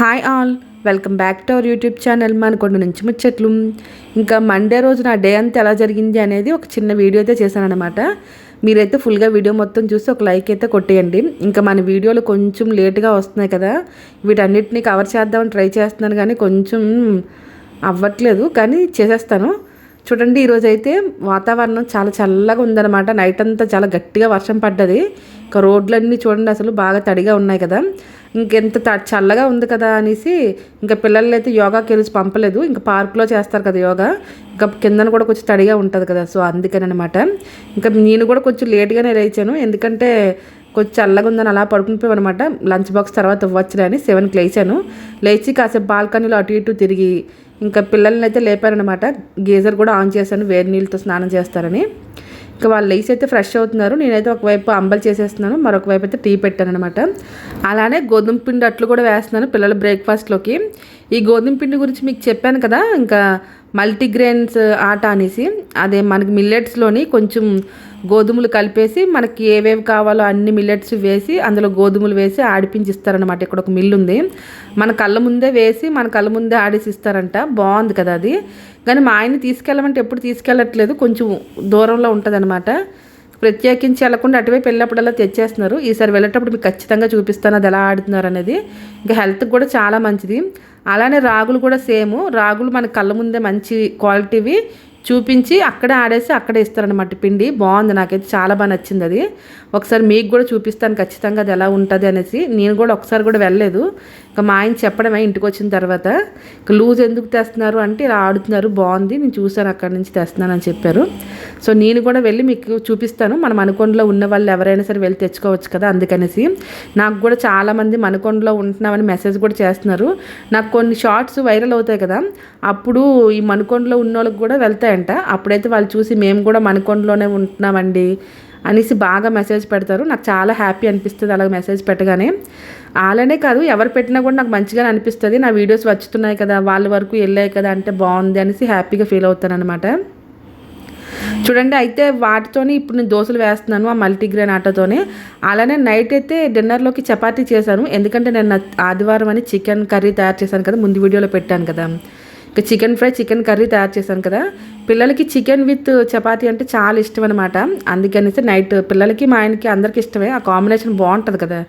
Hi all welcome back to our YouTube channel Manakonda నుంచి ముచ్చట్లు ఇంకా మండే రోజు నా డే అంతా ఎలా జరిగింది అనేది ఒక చిన్న వీడియో అయితే చేశాను మీరైతే ఫుల్గా వీడియో మొత్తం చూసి ఒక లైక్ అయితే కొట్టేయండి. ఇంకా మన వీడియోలు కొంచెం లేట్గా వస్తున్నాయి కదా. వీటన్నిటిని కవర్ చేద్దామని ట్రై చేస్తున్నాను కానీ కొంచెం అవ్వట్లేదు. కానీ చేసేస్తాను. చూడండి ఈరోజు అయితే వాతావరణం చాలా చల్లగా ఉందన్నమాట. నైట్ అంతా చాలా గట్టిగా వర్షం పడ్డది. ఇంకా రోడ్లన్నీ చూడండి అసలు బాగా తడిగా ఉన్నాయి కదా. ఇంకెంత త చల్లగా ఉంది కదా అనేసి ఇంకా పిల్లల్ని అయితే యోగాకి వెళ్ళి పంపలేదు. ఇంకా పార్క్లో చేస్తారు కదా యోగా. ఇంకా కిందన కూడా కొంచెం తడిగా ఉంటుంది కదా. సో అందుకని అనమాట ఇంకా నేను కూడా కొంచెం లేట్గానే లేచాను. ఎందుకంటే కొంచెం చల్లగా ఉందని అలా పడుకునిపోయామన్నమాట. లంచ్ బాక్స్ తర్వాత ఇవ్వచ్చులే అని సెవెన్కి లేచాను. లేచి కాసేపు బాల్కనీలో అటు ఇటు తిరిగి ఇంకా పిల్లల్ని అయితే లేపారనమాట గీజర్ కూడా ఆన్ చేశాను వేడి నీళ్ళతో స్నానం చేస్తారని. ఇంకా వాళ్ళు లేచి అయితే ఫ్రెష్ అవుతున్నారు. నేనైతే ఒకవైపు అంబలు చేసేస్తున్నాను మరొక వైపు అయితే టీ పెట్టాను అనమాట అలానే గోధుమ పిండి అట్లు కూడా వేస్తున్నాను పిల్లల బ్రేక్ఫాస్ట్లోకి ఈ గోధుమ పిండి గురించి మీకు చెప్పాను కదా ఇంకా మల్టీగ్రెయిన్స్ ఆట అనేసి అదే మనకి మిల్లెట్స్లోని కొంచెం గోధుమలు కలిపేసి మనకి ఏవేవి కావాలో అన్ని మిల్లెట్స్ వేసి అందులో గోధుమలు వేసి ఆడిపించి ఇస్తారనమాట ఇక్కడ ఒక మిల్లు ఉంది. మన కళ్ళ ముందే వేసి మన కళ్ళ ముందే ఆడేసి ఇస్తారంట. బాగుంది కదా అది. కానీ మా ఆయన తీసుకెళ్ళమంటే ఎప్పుడు తీసుకెళ్ళట్లేదు. కొంచెం దూరంలో ఉంటుంది ప్రత్యేకించి వెళ్ళకుండా అటువైపు వెళ్ళినప్పుడల్లా తెచ్చేస్తున్నారు. ఈసారి వెళ్ళేటప్పుడు మీకు ఖచ్చితంగా చూపిస్తాను అది ఎలా ఆడుతున్నారు అనేది. ఇంకా హెల్త్కి కూడా చాలా మంచిది. అలానే రాగులు కూడా సేమ్. రాగులు మన కళ్ళ ముందే మంచి క్వాలిటీవి. చూపించి అక్కడే ఆడేసి అక్కడే ఇస్తారనమాట పిండి. బాగుంది నాకైతే చాలా బాగా నచ్చింది అది. ఒకసారి మీకు కూడా చూపిస్తాను ఖచ్చితంగా అది ఎలా ఉంటుంది అనేసి. నేను కూడా ఒకసారి కూడా వెళ్ళలేదు. ఇంకా మా ఆయన చెప్పడమే ఇంటికి వచ్చిన తర్వాత. ఇంకా లూజ్ ఎందుకు తెస్తున్నారు అంటే ఇలా ఆడుతున్నారు బాగుంది నేను చూశాను అక్కడి నుంచి తెస్తున్నాను అని చెప్పారు. సో నేను కూడా వెళ్ళి మీకు చూపిస్తాను. మన మనకొండలో ఉన్న వాళ్ళు ఎవరైనా సరే వెళ్ళి తెచ్చుకోవచ్చు కదా అందుకనేసి. నాకు కూడా చాలామంది మనకొండలో ఉంటున్నామని మెసేజ్ కూడా చేస్తున్నారు. నాకు కొన్ని షార్ట్స్ వైరల్ అవుతాయి కదా. అప్పుడు ఈ మనకొండలో ఉన్న వాళ్ళకి కూడా వెళ్తాయంట అప్పుడైతే వాళ్ళు చూసి మేము కూడా మనకొండలోనే ఉంటున్నామండి అనేసి బాగా మెసేజ్ పెడతారు. నాకు చాలా హ్యాపీ అనిపిస్తుంది అలాగ మెసేజ్ పెట్టగానే. అలానే కాదు ఎవరు పెట్టినా కూడా నాకు మంచిగానే అనిపిస్తుంది. నా వీడియోస్ వచ్చుతున్నాయి కదా వాళ్ళ వరకు వెళ్ళాయి కదా అంటే బాగుంది అనేసి హ్యాపీగా ఫీల్ అవుతాను అనమాట చూడండి అయితే వాటితోని ఇప్పుడు నేను దోశలు వేస్తున్నాను ఆ మల్టీగ్రెయిన్ ఆటోతోనే. అలానే నైట్ అయితే డిన్నర్లోకి చపాతీ చేశాను. ఎందుకంటే నేను ఆదివారం అని చికెన్ కర్రీ తయారు చేశాను కదా ముందు వీడియోలో పెట్టాను కదా. ఇంకా చికెన్ ఫ్రై చికెన్ కర్రీ తయారు చేశాను కదా. పిల్లలకి చికెన్ విత్ చపాతీ అంటే చాలా ఇష్టం అనమాట అందుకనేసి నైట్ పిల్లలకి మా ఆయనకి అందరికి ఇష్టమే. ఆ కాంబినేషన్ బాగుంటుంది కదా.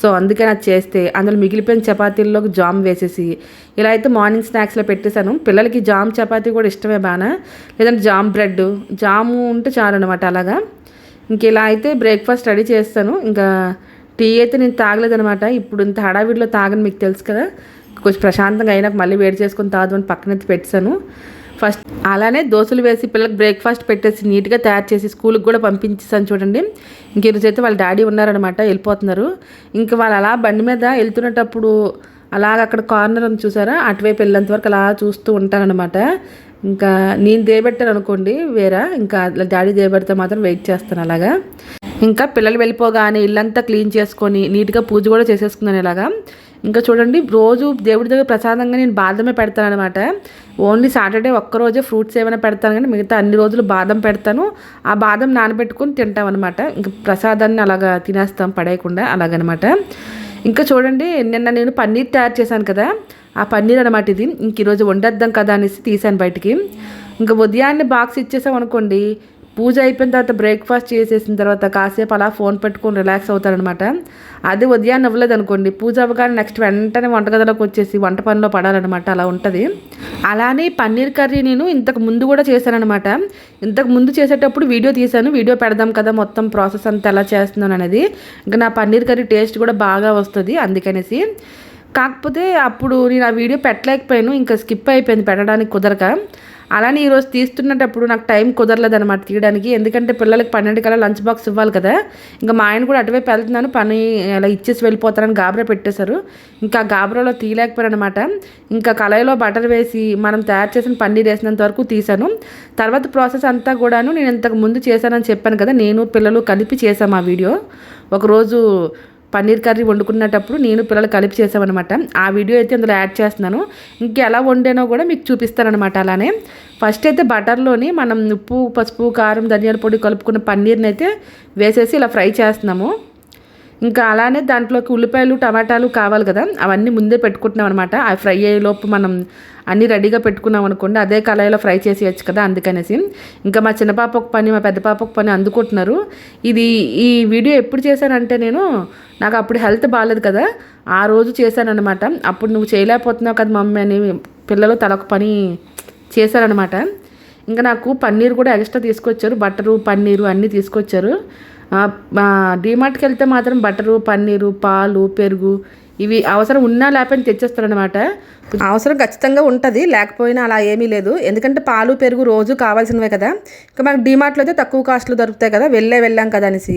సో అందుకని అది చేస్తే అందులో మిగిలిపోయిన చపాతీల్లోకి జామ్ వేసేసి ఇలా అయితే మార్నింగ్ స్నాక్స్లో పెట్టేశాను. పిల్లలకి జామ్ చపాతీ కూడా ఇష్టమే బాగా. లేదంటే జామ్ బ్రెడ్ జాము ఉంటే చాలు అనమాట అలాగా. ఇంక ఇలా అయితే బ్రేక్ఫాస్ట్ రెడీ చేస్తాను. ఇంకా టీ అయితే నేను తాగలేదనమాట ఇప్పుడు ఇంత హడావిడిలో తాగని మీకు తెలుసు కదా. కొంచెం ప్రశాంతంగా అయినాక మళ్ళీ వేడి చేసుకొని తాగదని పక్కనెత్తి పెట్టాను. ఫస్ట్ అలానే దోశలు వేసి పిల్లలకు బ్రేక్ఫాస్ట్ పెట్టేసి నీట్గా తయారు చేసి స్కూల్కి కూడా పంపించేసాను చూడండి. ఇంక ఈరోజు వాళ్ళ డాడీ ఉన్నారనమాట వెళ్ళిపోతున్నారు. ఇంకా వాళ్ళు అలా బండి మీద వెళ్తున్నటప్పుడు అలాగ అక్కడ కార్నర్ ఉంది చూసారా? అటువైపు వెళ్ళేంత వరకు అలా చూస్తూ ఉంటానన్నమాట ఇంకా నేను దేబెట్టాను అనుకోండి వేరే ఇంకా డాడీ దేబెడితే మాత్రం వెయిట్ చేస్తాను అలాగా. ఇంకా పిల్లలు వెళ్ళిపోగానే ఇల్లంతా క్లీన్ చేసుకొని నీట్గా పూజ కూడా చేసేసుకున్నాను ఇలాగా. ఇంకా చూడండి రోజు దేవుడి దగ్గర ప్రసాదంగా నేను బాదమే పెడతాను అనమాట ఓన్లీ సాటర్డే ఒక్కరోజే ఫ్రూట్స్ ఏమైనా పెడతాను కానీ మిగతా అన్ని రోజులు బాదం పెడతాను. ఆ బాదం నానబెట్టుకొని తింటాం అనమాట ఇంకా ప్రసాదాన్ని అలాగా తినేస్తాం పడేయకుండా అలాగనమాట ఇంకా చూడండి నిన్న నేను పన్నీర్ తయారు చేశాను కదా ఆ పన్నీర్ అనమాట ఇది. ఇంక ఈరోజు వండేద్దాం కదా అనేసి తీసాను బయటికి. ఇంకా ఉదయాన్నే బాక్స్ ఇచ్చేసాం అనుకోండి పూజ అయిపోయిన తర్వాత బ్రేక్ఫాస్ట్ చేసేసిన తర్వాత కాసేపు అలా ఫోన్ పెట్టుకొని రిలాక్స్ అవుతారనమాట అది ఉదయాన్నే ఇవ్వలేదు అనుకోండి. పూజ అవ్వగానే నెక్స్ట్ వెంటనే వంటగదిలోకి వచ్చేసి వంట పనిలో పడాలన్నమాట. అలా ఉంటుంది. అలానే పన్నీర్ కర్రీ నేను ఇంతకు ముందు కూడా చేశానమాట ఇంతకు ముందు చేసేటప్పుడు వీడియో తీశాను. వీడియో పెడదాం కదా మొత్తం ప్రాసెస్ అంతా ఎలా చేస్తున్నాను అనేది. ఇంకా నా పన్నీర్ కర్రీ టేస్ట్ కూడా బాగా వస్తుంది అందుకనేసి. కాకపోతే అప్పుడు నేను ఆ వీడియో పెట్టలేకపోయాను. ఇంకా స్కిప్ అయిపోయింది. పెట్టడానికి కుదరక. అలానే ఈరోజు తీస్తున్నప్పుడు నాకు టైం కుదరలేదు అనమాట తీయడానికి. ఎందుకంటే పిల్లలకి పన్నెండు కల్లా లంచ్ బాక్స్ ఇవ్వాలి కదా. ఇంకా మా ఆయన కూడా అటువైపు వెళ్తున్నాను పని అలా ఇచ్చేసి వెళ్ళిపోతారని గాబరా పెట్టేశారు. ఇంకా గాబరాలో తీయలేకపోయారనమాట ఇంకా కళాయిలో బటర్ వేసి మనం తయారు చేసిన పన్నీర్ వేసినంత వరకు తీశాను. తర్వాత ప్రాసెస్ అంతా కూడాను నేను ఇంతకు ముందు చేశానని చెప్పాను కదా నేను పిల్లలు కలిపి చేశాము ఆ వీడియో. ఒకరోజు పన్నీర్ కర్రీ వండుకున్నప్పుడు నేను పిల్లలు కలిపి చేసామన్నమాట. ఆ వీడియో అయితే అందులో యాడ్ చేస్తున్నాను. ఇంకెలా వండానో కూడా మీకు చూపిస్తానమాట అలానే. ఫస్ట్ అయితే బటర్లోని మనం ఉప్పు పసుపు కారం ధనియాల పొడి కలుపుకున్న పన్నీర్ని అయితే వేసేసి ఇలా ఫ్రై చేస్తున్నాము. ఇంకా అలానే దాంట్లోకి ఉల్లిపాయలు టమాటాలు కావాలి కదా అవన్నీ ముందే పెట్టుకుంటున్నాం అనమాట ఆ ఫ్రై అయ్యేలోపు మనం అన్నీ రెడీగా పెట్టుకున్నాం అనుకోండి అదే కళాయిలో ఫ్రై చేసేయచ్చు కదా అందుకనేసి. ఇంకా మా చిన్న పాప ఒక పని మా పెద్ద పాప ఒక పని అందుకుంటున్నారు. ఇది ఈ వీడియో ఎప్పుడు చేశానంటే నేను నాకు అప్పుడు హెల్త్ బాగాలేదు కదా ఆ రోజు చేశానమాట అప్పుడు నువ్వు చేయలేకపోతున్నావు కదా మమ్మీ అని పిల్లలు తలొక పని చేశారనమాట ఇంకా నాకు పన్నీర్ కూడా ఎక్స్ట్రా తీసుకొచ్చారు బటరు పన్నీరు అన్నీ తీసుకొచ్చారు. డీమార్ట్కి వెళ్తే మాత్రం బటరు పన్నీరు పాలు పెరుగు ఇవి అవసరం ఉన్నా లేకపోయినా తెచ్చేస్తారనమాట అవసరం ఖచ్చితంగా ఉంటుంది లేకపోయినా అలా ఏమీ లేదు. ఎందుకంటే పాలు పెరుగు రోజు కావాల్సినవే కదా. ఇంకా మనకు డిమార్ట్లో అయితే తక్కువ కాస్ట్లో దొరుకుతాయి కదా వెళ్ళే వెళ్ళాం కదా అనేసి.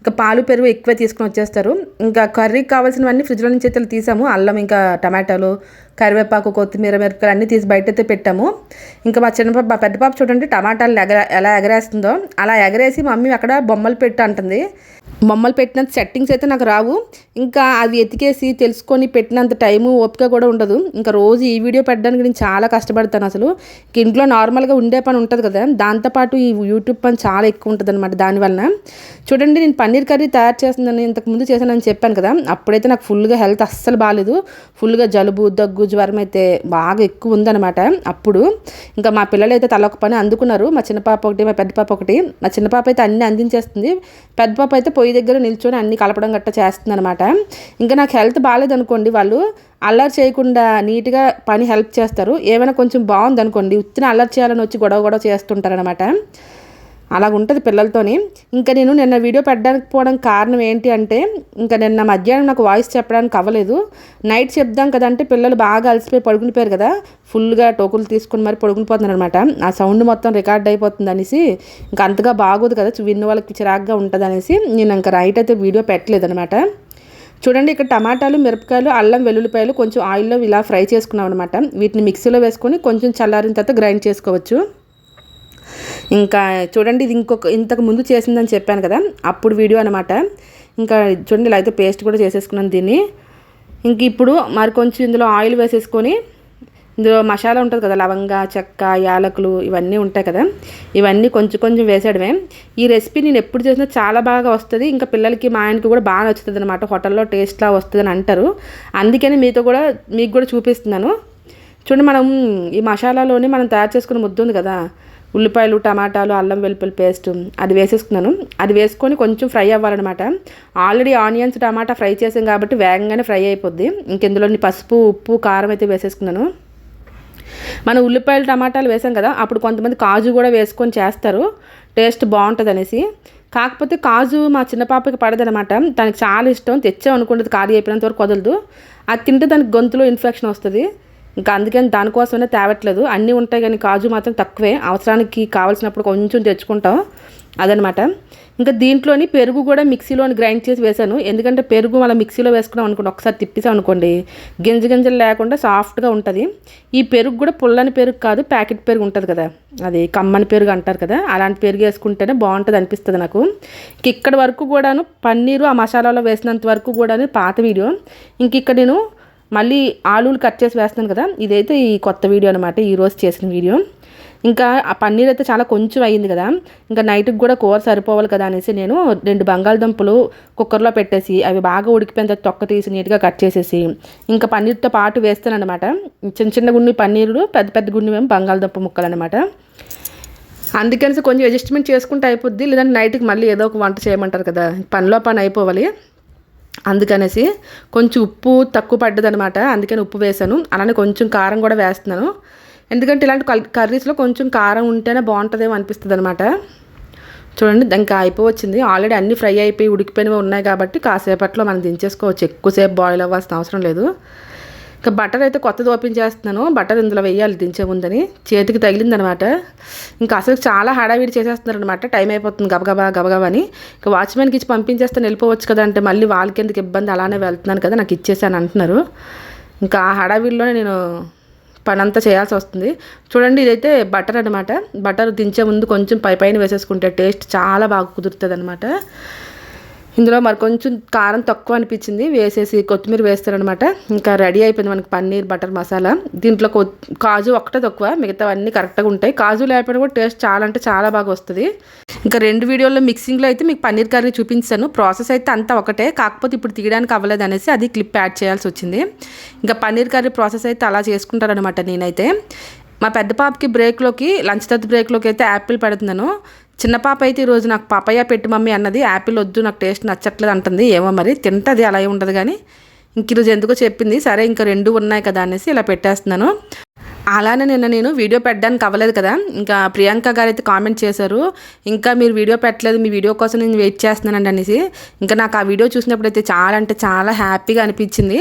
ఇంకా పాలు పెరుగు ఎక్కువ తీసుకుని వచ్చేస్తారు. ఇంకా కర్రీకి కావాల్సినవన్నీ ఫ్రిడ్జ్లో నుంచి అయితే తీసాము. అల్లం ఇంకా టమాటాలు కరివేపాకు కొత్తిమీర మిరపకాయలు అన్నీ తీసి బయట అయితే పెట్టాము. ఇంకా మా చిన్న పాప మా పెద్ద పాప చూడండి టమాటాలు ఎగర ఎలా ఎగరేస్తుందో. అలా ఎగరేసి మమ్మీ అక్కడ బొమ్మలు పెట్టు అంటుంది. బొమ్మలు పెట్టినంత సెట్టింగ్స్ అయితే నాకు రావు. ఇంకా అవి ఎతికేసి తెలుసుకొని పెట్టినంత టైము ఓపిక కూడా ఉండదు. ఇంకా రోజు ఈ వీడియో పెట్టడానికి నేను చాలా కష్టపడతాను అసలు. ఇంట్లో నార్మల్గా ఉండే పని ఉంటుంది కదా. దాంతోపాటు ఈ యూట్యూబ్ పని చాలా ఎక్కువ ఉంటుంది అనమాట దానివల్ల చూడండి నేను పన్నీర్ కర్రీ తయారు చేస్తుందని ఇంతకు ముందు చేశానని చెప్పాను కదా అప్పుడైతే నాకు ఫుల్గా హెల్త్ అస్సలు బాగాలేదు ఫుల్గా జలుబు దగ్గు జ్వరం అయితే బాగా ఎక్కువ ఉందన్నమాట. అప్పుడు ఇంకా మా పిల్లలు అయితే తలొక పని అందుకున్నారు. మా చిన్న పాప ఒకటి మా పెద్ద పాప ఒకటి. మా చిన్న పాప అయితే అన్ని అందించేస్తుంది. పెద్ద పాప అయితే పొయ్యి దగ్గర నిల్చొని అన్ని కలపడం గట్టా చేస్తుంది అనమాట ఇంకా నాకు హెల్త్ బాగాలేదనుకోండి వాళ్ళు అల్లరి చేయకుండా నీట్గా పని హెల్ప్ చేస్తారు. ఏమైనా కొంచెం బాగుంది అనుకోండి ఉత్తిన అల్లరి చేయాలని వచ్చి గొడవ గొడవ చేస్తుంటారనమాట అలాగ ఉంటుంది పిల్లలతోని. ఇంకా నేను నిన్న వీడియో పెట్టడానికి పోవడం కారణం ఏంటి అంటే ఇంకా నిన్న మధ్యాహ్నం నాకు వాయిస్ చెప్పడానికి అవ్వలేదు. నైట్ చెప్దాం కదా అంటే పిల్లలు బాగా అలసిపోయి పడుకునిపోయారు కదా. ఫుల్గా టోకులు తీసుకుని మరి పడుకునిపోతున్నారు అనమాట ఆ సౌండ్ మొత్తం రికార్డ్ అయిపోతుంది అనేసి ఇంకా అంతగా బాగోదు కదా విన్న వాళ్ళకి చిరాగ్గా ఉంటుంది అనేసి నేను ఇంకా నైట్ అయితే వీడియో పెట్టలేదు అనమాట చూడండి ఇక్కడ టమాటాలు మిరపకాయలు అల్లం వెల్లుల్లిపాయలు కొంచెం ఆయిల్లో ఇలా ఫ్రై చేసుకున్నాం అనమాట వీటిని మిక్సీలో వేసుకొని కొంచెం చల్లారిన తర్వాత గ్రైండ్ చేసుకోవచ్చు. ఇంకా చూడండి ఇది ఇంకొక ఇంతకు ముందు చేసిందని చెప్పాను కదా అప్పుడు వీడియో అనమాట ఇంకా చూడండి ఇలా అయితే పేస్ట్ కూడా చేసేసుకున్నాను దీన్ని. ఇంక ఇప్పుడు మరి కొంచెం ఇందులో ఆయిల్ వేసేసుకొని ఇందులో మసాలా ఉంటుంది కదా లవంగ చెక్క యాలకులు ఇవన్నీ ఉంటాయి కదా ఇవన్నీ కొంచెం కొంచెం వేసేయడమే. ఈ రెసిపీ నేను ఎప్పుడు చేసినా చాలా బాగా వస్తుంది. ఇంకా పిల్లలకి మా ఆయనకి కూడా బాగా నచ్చుతుంది అనమాట హోటల్లో టేస్ట్లా వస్తుంది అని అంటారు. అందుకని మీతో కూడా మీకు కూడా చూపిస్తున్నాను. చూడండి మనం ఈ మసాలాలోనే మనం తయారు చేసుకున్న ముద్దు ఉంది కదా ఉల్లిపాయలు టమాటాలు అల్లం వెల్లుల్లి పేస్ట్ అది వేసేసుకున్నాను. అది వేసుకొని కొంచెం ఫ్రై అవ్వాలన్నమాట. ఆల్రెడీ ఆనియన్స్ టమాటా ఫ్రై చేసాం కాబట్టి వేగంగానే ఫ్రై అయిపోద్ది. ఇంకెందులోని పసుపు ఉప్పు కారం అయితే వేసేసుకున్నాను. మనం ఉల్లిపాయలు టమాటాలు వేసాం కదా అప్పుడు కొంతమంది కాజు కూడా వేసుకొని చేస్తారు. టేస్ట్ బాగుంటుంది అనేసి కాకపోతే కాజు మా చిన్న పాపకి పడదనమాట తనకి చాలా ఇష్టం. తెచ్చాం అనుకుంటుంది ఖాళీ అయిపోయినంత వరకు వదలదు. అది తింటే దానికి గొంతులో ఇన్ఫెక్షన్ వస్తుంది. ఇంకా అందుకని దానికోసమైనా తేవట్లేదు. అన్నీ ఉంటాయి కానీ కాజు మాత్రం తక్కువే. అవసరానికి కావాల్సినప్పుడు కొంచెం తెచ్చుకుంటాం. అదనమాట. ఇంకా దీంట్లోని పెరుగు కూడా మిక్సీలోని గ్రైండ్ చేసి వేసాను ఎందుకంటే పెరుగు మళ్ళీ మిక్సీలో వేసుకున్నాం అనుకోండి ఒకసారి తిప్పిసాం అనుకోండి గింజ గింజలు లేకుండా సాఫ్ట్గా ఉంటుంది. ఈ పెరుగు కూడా పుల్లని పెరుగు కాదు ప్యాకెట్ పెరుగు ఉంటుంది కదా. అది కమ్మని పెరుగు అంటారు కదా. అలాంటి పెరుగు వేసుకుంటేనే బాగుంటుంది అనిపిస్తుంది నాకు. ఇంక ఇక్కడ వరకు కూడాను పన్నీరు ఆ మసాలాలో వేసినంత వరకు కూడాను పాత వీడియో. ఇంక ఇక్కడ నేను మళ్ళీ ఆలూలు కట్ చేసి వేస్తున్నాను కదా ఇదైతే ఈ కొత్త వీడియో అనమాట ఈరోజు చేసిన వీడియో. ఇంకా ఆ పన్నీర్ అయితే చాలా కొంచెం అయ్యింది కదా ఇంకా నైట్కి కూడా కూర సరిపోవాలి కదా అనేసి నేను రెండు బంగాళదుంపలు కుక్కర్లో పెట్టేసి అవి బాగా ఉడికిపోయిన తర్వాత తొక్క తీసి నీట్గా కట్ చేసేసి ఇంకా పన్నీర్తో పాటు వేస్తాను అనమాట చిన్న చిన్న గుండి పన్నీరులు పెద్ద పెద్ద గుండి మేము బంగాళదుంప ముక్కలు అనమాట అందుకని కొంచెం అడ్జస్ట్మెంట్ చేసుకుంటే అయిపోద్ది లేదంటే నైట్కి మళ్ళీ ఏదో ఒక వంట చేయమంటారు కదా పనిలో పని అయిపోవాలి. అందుకనేసి కొంచెం ఉప్పు తక్కువ పడ్డదనమాట. అందుకని ఉప్పు వేసాను. అలానే కొంచెం కారం కూడా వేస్తున్నాను. ఎందుకంటే ఇలాంటి కర్రీస్లో కొంచెం కారం ఉంటేనే బాగుంటుందేమో అనిపిస్తుంది అనమాట చూడండి ఇంకా అయిపోవచ్చింది. ఆల్రెడీ అన్ని ఫ్రై అయిపోయి ఉడికిపోయినవి ఉన్నాయి కాబట్టి కాసేపట్లో మనం దించేసుకోవచ్చు. ఎక్కువసేపు బాయిల్ అవ్వాల్సిన అవసరం లేదు. ఇంకా బటర్ అయితే కొత్తది ఓపెన్ చేస్తున్నాను. బటర్ ఇందులో వేయాలి దించే ముందని. చేతికి తగిలిందనమాట. ఇంకా అసలు చాలా హడావిడి చేసేస్తున్నారు అనమాట టైం అయిపోతుంది గబగబా గబగబా అని. ఇంకా వాచ్మెన్కి ఇచ్చి పంపించేస్తాను వెళ్ళిపోవచ్చు కదా అంటే మళ్ళీ వాళ్ళకి ఎందుకు ఇబ్బంది? అలానే వెళ్తున్నాను కదా నాకు ఇచ్చేసాను అంటున్నారు. ఇంకా ఆ హడావిడిలోనే నేను పని అంతా చేయాల్సి వస్తుంది. చూడండి ఇదైతే బటర్ అనమాట. బటర్ దించే ముందు కొంచెం పై పైన వేసేసుకుంటే టేస్ట్ చాలా బాగా కుదురుతుంది అనమాట ఇందులో మరి కొంచెం కారం తక్కువ అనిపించింది. వేసేసి కొత్తిమీర వేస్తారనమాట. ఇంకా రెడీ అయిపోయింది మనకి పన్నీర్ బటర్ మసాలా. దీంట్లో కొ కాజు ఒక్కటే తక్కువ. మిగతా అన్నీ కరెక్ట్గా ఉంటాయి. కాజు లేకపోయినా కూడా టేస్ట్ చాలా అంటే చాలా బాగా వస్తుంది. ఇంకా రెండు వీడియోల్లో మిక్సింగ్లో అయితే మీకు పన్నీర్ కర్రీ చూపించాను. ప్రాసెస్ అయితే అంతా ఒకటే. కాకపోతే ఇప్పుడు తీయడానికి అవ్వలేదు అనేసి అది క్లిప్ యాడ్ చేయాల్సి వచ్చింది. ఇంకా పన్నీర్ కర్రీ ప్రాసెస్ అయితే అలా చేసుకుంటారనమాట నేనైతే. మా పెద్ద పాపకి బ్రేక్లోకి లంచ్ తర్వాత బ్రేక్లోకి అయితే యాపిల్ పెడుతున్నాను. చిన్న పాప అయితే ఈరోజు నాకు పాపయ్య పెట్టి మమ్మీ అన్నది యాపిల్ వద్దు నాకు టేస్ట్ నచ్చట్లేదు అంటుంది. ఏమో మరి తింటది అలా ఉండదు కానీ ఇంక ఈరోజు ఎందుకో చెప్పింది. సరే ఇంకా రెండు ఉన్నాయి కదా అనేసి ఇలా పెట్టేస్తున్నాను. అలానే నిన్న నేను వీడియో పెట్టడానికి అవ్వలేదు కదా. ఇంకా ప్రియాంక గారు అయితే కామెంట్ చేశారు ఇంకా మీరు వీడియో పెట్టలేదు మీ వీడియో కోసం నేను వెయిట్ చేస్తున్నానండి అనేసి. ఇంకా నాకు ఆ వీడియో చూసినప్పుడు అయితే చాలా అంటే చాలా హ్యాపీగా అనిపించింది.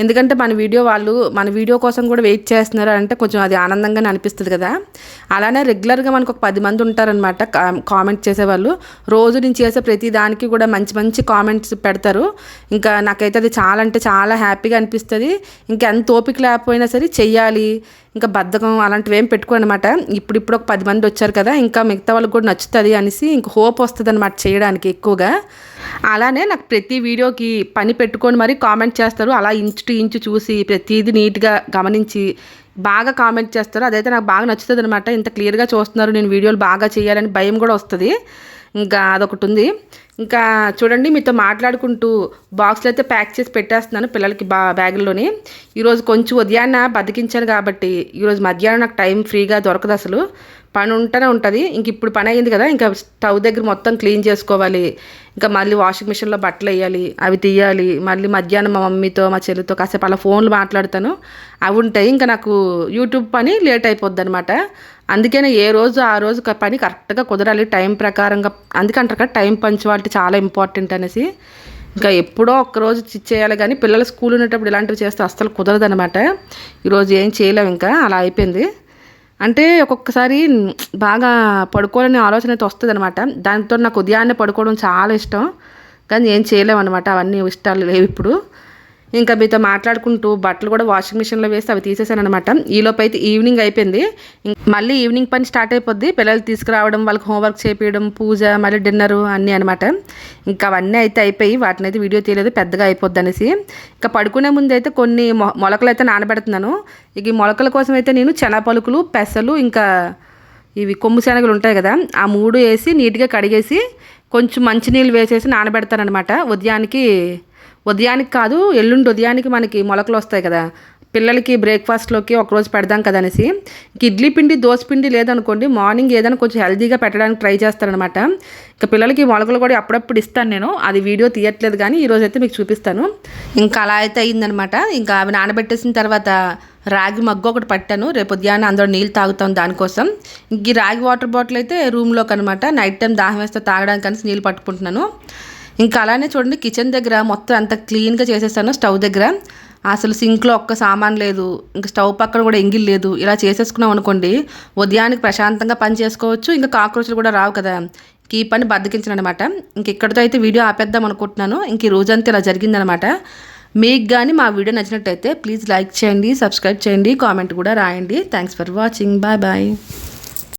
ఎందుకంటే మన వీడియో వాళ్ళు మన వీడియో కోసం కూడా వెయిట్ చేస్తున్నారు అంటే కొంచెం అది ఆనందంగా అనిపిస్తుంది కదా. అలానే రెగ్యులర్గా మనకు ఒక పది మంది ఉంటారనమాట కామెంట్ చేసేవాళ్ళు. రోజు నేను చేసే ప్రతి దానికి కూడా మంచి మంచి కామెంట్స్ పెడతారు. ఇంకా నాకైతే అది చాలా అంటే చాలా హ్యాపీగా అనిపిస్తుంది. ఇంకా ఎంత ఓపిక లేకపోయినా సరే చెయ్యాలి. ఇంకా బద్ధకం అలాంటివి ఏం పెట్టుకోనమాట. ఇప్పుడు ఇప్పుడు ఒక పది మంది వచ్చారు కదా ఇంకా మిగతా వాళ్ళకి కూడా నచ్చుతుంది అనేసి ఇంక హోప్ వస్తుంది అనమాట చేయడానికి ఎక్కువగా. అలానే నాకు ప్రతి వీడియోకి పని పెట్టుకొని మరీ కామెంట్ చేస్తారు. అలా ఇంచు టు ఇంచు చూసి ప్రతిదీ నీట్గా గమనించి బాగా కామెంట్ చేస్తారు. అదైతే నాకు బాగా నచ్చుతుంది అనమాట ఇంత క్లియర్గా చూస్తున్నారు నేను వీడియోలు బాగా చేయాలని భయం కూడా వస్తుంది. ఇంకా అదొకటి ఉంది. ఇంకా చూడండి మీతో మాట్లాడుకుంటూ బాక్స్లో అయితే ప్యాక్ చేసి పెట్టేస్తున్నాను పిల్లలకి బా బ్యాగుల్లోని. ఈరోజు కొంచెం ఉదయాన్న బతికించాను కాబట్టి ఈరోజు మధ్యాహ్నం నాకు టైం ఫ్రీగా దొరకదు అసలు. పని ఉంటూనే ఉంటుంది. ఇంక ఇప్పుడు పని అయింది కదా ఇంకా స్టవ్ దగ్గర మొత్తం క్లీన్ చేసుకోవాలి. ఇంకా మళ్ళీ వాషింగ్ మిషన్లో బట్టలు వేయాలి అవి తీయాలి. మళ్ళీ మధ్యాహ్నం మా మమ్మీతో మా చెల్లితో కాసేపు అలా ఫోన్లు మాట్లాడతాను. అవి ఉంటాయి. ఇంకా నాకు యూట్యూబ్ పని లేట్ అయిపోద్ది అనమాట అందుకనే ఏ రోజు ఆ రోజు పని కరెక్ట్గా కుదరాలి. టైం ప్రకారంగా అందుకంటారు కదా టైం పంచువాలిటీ చాలా ఇంపార్టెంట్ అనేసి. ఇంకా ఎప్పుడో ఒక్కరోజు చేయాలి కానీ పిల్లలు స్కూల్ ఉన్నప్పుడు ఇలాంటివి చేస్తే అస్సలు కుదరదనమాట ఈరోజు ఏం చేయలేము ఇంకా అలా అయిపోయింది. అంటే ఒక్కొక్కసారి బాగా పడుకోవాలనే ఆలోచన అయితే వస్తుంది అనమాట దాంతో నాకు ఉదయాన్నే పడుకోవడం చాలా ఇష్టం. కానీ ఏం చేయలేము అనమాట అవన్నీ ఇష్టాలు లేవు ఇప్పుడు. ఇంకా మీతో మాట్లాడుకుంటూ బట్టలు కూడా వాషింగ్ మిషన్లో వేసి అవి తీసేసాను అనమాట ఈలోపు అయితే ఈవినింగ్ అయిపోయింది. మళ్ళీ ఈవినింగ్ పని స్టార్ట్ అయిపోద్ది. పిల్లలు తీసుకురావడం వాళ్ళకి హోంవర్క్ చేపించడం పూజ మళ్ళీ డిన్నర్ అన్నీ అనమాట ఇంకా అవన్నీ అయితే అయిపోయి వాటిని అయితే వీడియో తీయలేదు పెద్దగా అయిపోద్ది అనేసి. ఇంకా పడుకునే ముందు అయితే కొన్ని మొలకలు అయితే నానబెడుతున్నాను. ఇక ఈ మొలకల కోసం అయితే నేను చెనపలుకులు పెసలు ఇంకా ఇవి కొమ్ము శనగలు ఉంటాయి కదా ఆ మూడు వేసి నీట్గా కడిగేసి కొంచెం మంచినీళ్ళు వేసేసి నానబెడతానమాట ఉదయానికి ఉదయానికి కాదు ఎల్లుండి ఉదయానికి మనకి మొలకలు వస్తాయి కదా. పిల్లలకి బ్రేక్ఫాస్ట్లోకి ఒకరోజు పెడదాం కదా అనేసి. ఇడ్లీ పిండి దోశ పిండి లేదనుకోండి మార్నింగ్ ఏదైనా కొంచెం హెల్దీగా పెట్టడానికి ట్రై చేస్తారనమాట. ఇంకా పిల్లలకి మొలకలు కూడా అప్పుడప్పుడు ఇస్తాను నేను. అది వీడియో తీయట్లేదు కానీ ఈరోజు అయితే మీకు చూపిస్తాను. ఇంకా అలా అయితే అయిందనమాట. ఇంకా అవి నానబెట్టేసిన తర్వాత రాగి మగ్గు ఒకటి పట్టాను. రేపు ఉదయాన్నే అందరూ నీళ్ళు తాగుతాం దానికోసం. ఇంక ఈ రాగి వాటర్ బాటిల్ అయితే రూమ్లోకి అనమాట నైట్ టైం దాహం వేస్తే తాగడానికి కలిసి నీళ్ళు పట్టుకుంటున్నాను. ఇంకా అలానే చూడండి కిచెన్ దగ్గర మొత్తం అంత క్లీన్గా చేసేసాను స్టవ్ దగ్గర. అసలు సింక్లో ఒక్క సామాన్ లేదు ఇంకా స్టవ్ పక్కన కూడా ఎంగిల్ లేదు. ఇలా చేసేసుకున్నాం అనుకోండి ఉదయానికి ప్రశాంతంగా పని చేసుకోవచ్చు ఇంకా కాక్రోచ్లు కూడా రావు కదా. ఈ పని బద్దకించిన అనమాట ఇంక ఇక్కడితో అయితే వీడియో ఆపేద్దాం అనుకుంటున్నాను. ఇంక ఈ రోజంతా ఇలా జరిగిందనమాట. మీకు కానీ మా వీడియో నచ్చినట్టయితే ప్లీజ్ లైక్ చేయండి సబ్స్క్రైబ్ చేయండి కామెంట్ కూడా రాయండి. Thanks for watching. Bye bye.